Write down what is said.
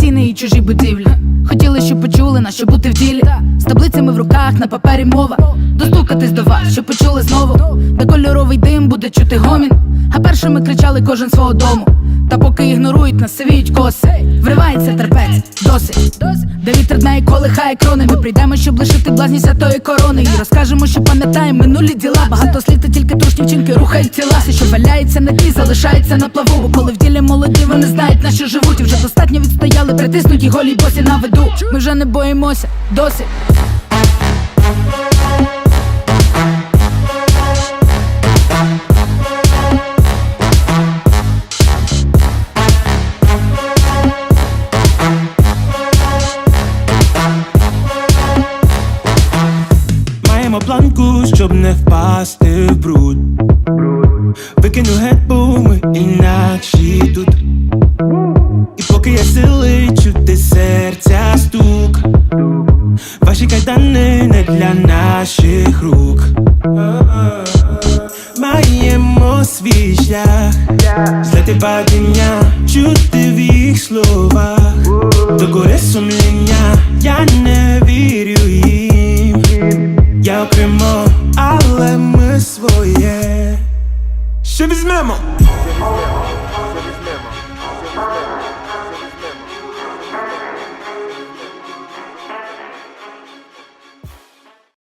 стіни і чужі будівлі. Хотіли, щоб почули нас, щоб бути в ділі. З таблицями в руках, на папері мова. Достукатись до вас, щоб почули знову. Де кольоровий дим буде чути гомін. А першими кричали кожен свого дому. Та поки ігнорують нас, сивіють коси. Вривається терпець, досить. Де вітер дна і колихає крони. Ми прийдемо, щоб лишити блазні святої корони. І розкажемо, що пам'ятаємо минулі діла. Багато слів, та тільки трошки вчинки рухають тіла. Все, що валяється на тлі, залишається на плаву. Бо коли в ділі молоді, вони знають, на що живуть. І вже достатньо відстояли, притиснуті голі босі на виду. Ми вже не боїмося, досить. Маємо планку, щоб не впасти в бруд. Викину геть, бо ми тут. І поки є сили чути серця стук. Ваші кайдани не для наших рук. Маємо свій шлях, злети падіння, чути в їх словах, до гори сумління, я не. Я окремо, але ми своє. Ще візьмемо?